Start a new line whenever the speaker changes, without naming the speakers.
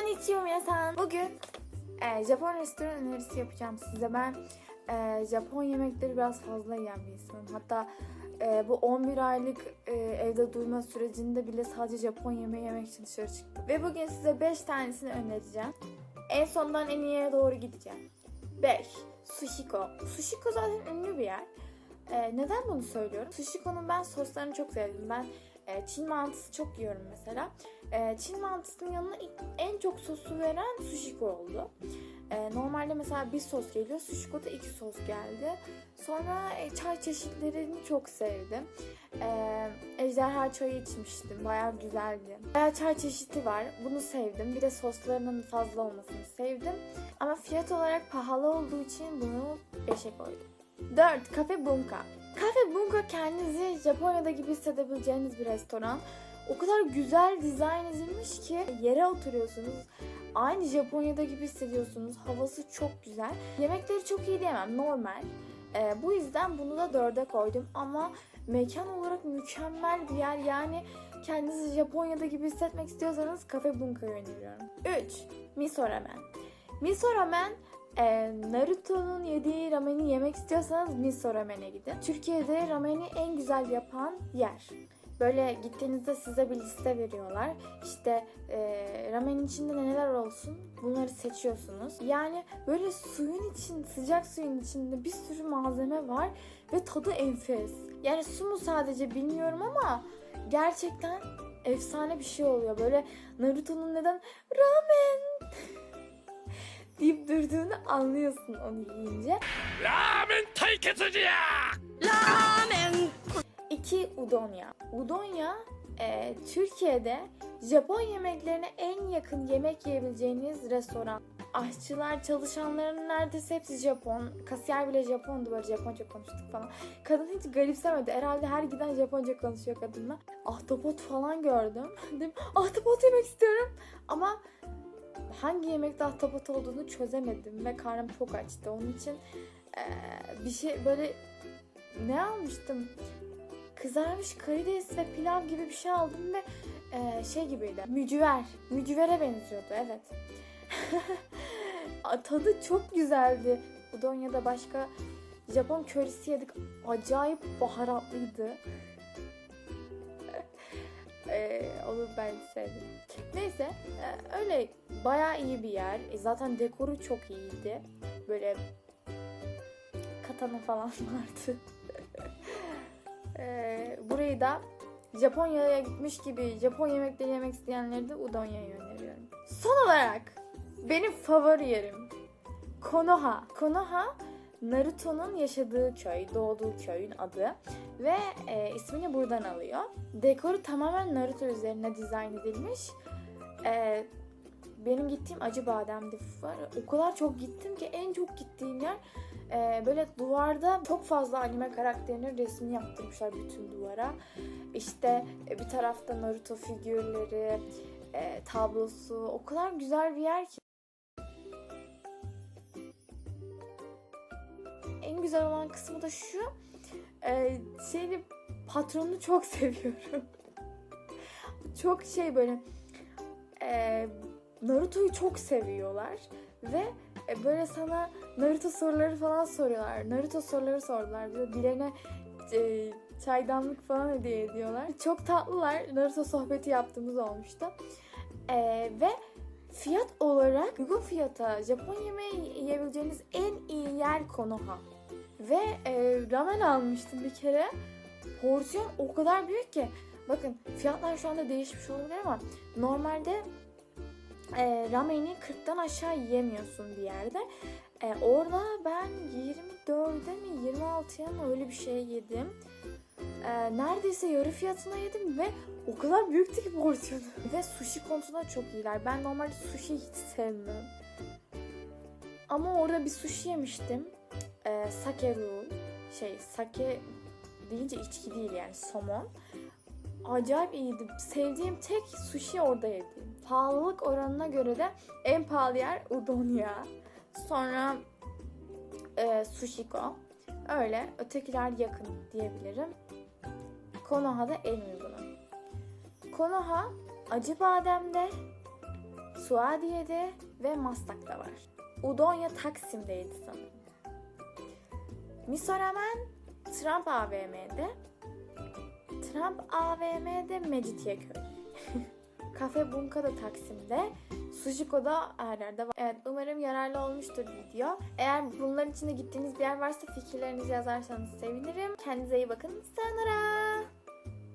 Konnichiwa minasan. Bugün e, Japon restoran önerisi yapacağım size. Ben e, Japon yemekleri biraz fazla yiyen bir insanım. Hatta e, bu 11 aylık e, evde durma sürecinde bile sadece Japon yemeği yemek için dışarı çıktım. Ve bugün size 5 tanesini önereceğim. En sondan en iyiye doğru gideceğim. 5. Sushiko. Sushiko zaten ünlü bir yer. E, neden bunu söylüyorum? Sushiko'nun ben soslarını çok sevdim. Ben e, Çin mantısı çok yiyorum mesela. E, Çin mantısının yanına en çok sosu veren sushiko oldu. E, normalde mesela bir sos geliyor, sushiko'da iki sos geldi. Sonra e, çay çeşitlerini çok sevdim. E, ejderha çayı içmiştim, bayağı güzeldi. Bayağı çay çeşidi var, bunu sevdim. Bir de soslarının fazla olmasını sevdim. Ama fiyat olarak pahalı olduğu için bunu 5'e koydum. 4. Cafe Bunka. Cafe Bunka kendinizi Japonya'da gibi hissedebileceğiniz bir restoran. O kadar güzel dizayn edilmiş ki yere oturuyorsunuz. Aynı Japonya'da gibi hissediyorsunuz. Havası çok güzel. Yemekleri çok iyi diyemem. Normal. Ee, bu yüzden bunu da dörde koydum. Ama mekan olarak mükemmel bir yer. Yani kendinizi Japonya'da gibi hissetmek istiyorsanız Cafe Bunka'yı öneriyorum. 3. Miso Ramen. Miso Ramen ee, Naruto'nun yediği rameni yemek istiyorsanız Miso Ramen'e gidin. Türkiye'de rameni en güzel yapan yer. Böyle gittiğinizde size bir liste veriyorlar. İşte e, ramenin içinde neler olsun bunları seçiyorsunuz. Yani böyle suyun için, sıcak suyun içinde bir sürü malzeme var ve tadı enfes. Yani su mu sadece bilmiyorum ama gerçekten efsane bir şey oluyor. Böyle Naruto'nun neden ramen deyip durduğunu anlıyorsun onu yiyince.
Ramen taiketsuya! Ramen!
2. Udonya. Udonya e, Türkiye'de Japon yemeklerine en yakın yemek yiyebileceğiniz restoran. Aşçılar, çalışanların neredeyse hepsi Japon. Kasiyer bile Japondu böyle Japonca konuştuk falan. Kadın hiç garipsemedi. Herhalde her giden Japonca konuşuyor kadınla. Ahtapot falan gördüm. Dedim ahtapot yemek istiyorum. Ama hangi yemekte ahtapot olduğunu çözemedim ve karnım çok açtı. Onun için e, bir şey böyle ne almıştım? kızarmış karides ve pilav gibi bir şey aldım ve e, şey gibiydi. Mücver. Mücvere benziyordu evet. Tadı çok güzeldi. Udonya'da başka Japon körisi yedik. Acayip baharatlıydı. E, onu ben sevdim. Neyse e, öyle bayağı iyi bir yer. E, zaten dekoru çok iyiydi. Böyle katana falan vardı. Ee, burayı da Japonya'ya gitmiş gibi Japon yemekleri yemek isteyenlere de Udonya'yı öneriyorum. Son olarak benim favori yerim Konoha. Konoha Naruto'nun yaşadığı köy, doğduğu köyün adı ve e, ismini buradan alıyor. Dekoru tamamen Naruto üzerine dizayn edilmiş. E, benim gittiğim acı bademdi var. O kadar çok gittim ki en çok gittiğim yer e, böyle duvarda çok fazla anime karakterinin resmini yaptırmışlar bütün duvara. İşte e, bir tarafta Naruto figürleri, e, tablosu o kadar güzel bir yer ki. Güzel olan kısmı da şu. E, şeyini patronunu çok seviyorum. çok şey böyle e, Naruto'yu çok seviyorlar ve e, böyle sana Naruto soruları falan soruyorlar. Naruto soruları sordular. Böyle bilene e, çaydanlık falan hediye ediyorlar. Çok tatlılar. Naruto sohbeti yaptığımız olmuştu. E, ve fiyat olarak uygun fiyata Japon yemeği yiyebileceğiniz en iyi yer Konoha. Ve e, ramen almıştım bir kere. Porsiyon o kadar büyük ki. Bakın fiyatlar şu anda değişmiş olabilir ama normalde e, rameni 40'tan aşağı yiyemiyorsun bir yerde. E, orada ben 24'e mi 26'ya mı öyle bir şey yedim. E, neredeyse yarı fiyatına yedim ve o kadar büyüktü ki porsiyonu. Ve sushi konusunda çok iyiler. Ben normalde sushi hiç sevmem. Ama orada bir sushi yemiştim. E, sake roll. Şey sake deyince içki değil yani somon. Acayip iyiydi. Sevdiğim tek sushi orada yedim. Pahalılık oranına göre de en pahalı yer Udonya. Sonra e, Sushiko. Öyle. Ötekiler yakın diyebilirim. Konoha da en uygunu. Konoha acı bademde Suadiye'de ve Maslak'ta var. Udonya Taksim'deydi sanırım. Misoramen Trump AVM'de. Trump AVM'de Mecidiyeköy. Kafe Bunka da Taksim'de. Sushiko da her yerde var. Evet umarım yararlı olmuştur video. Eğer bunlar için de gittiğiniz bir yer varsa fikirlerinizi yazarsanız sevinirim. Kendinize iyi bakın. Sayonara.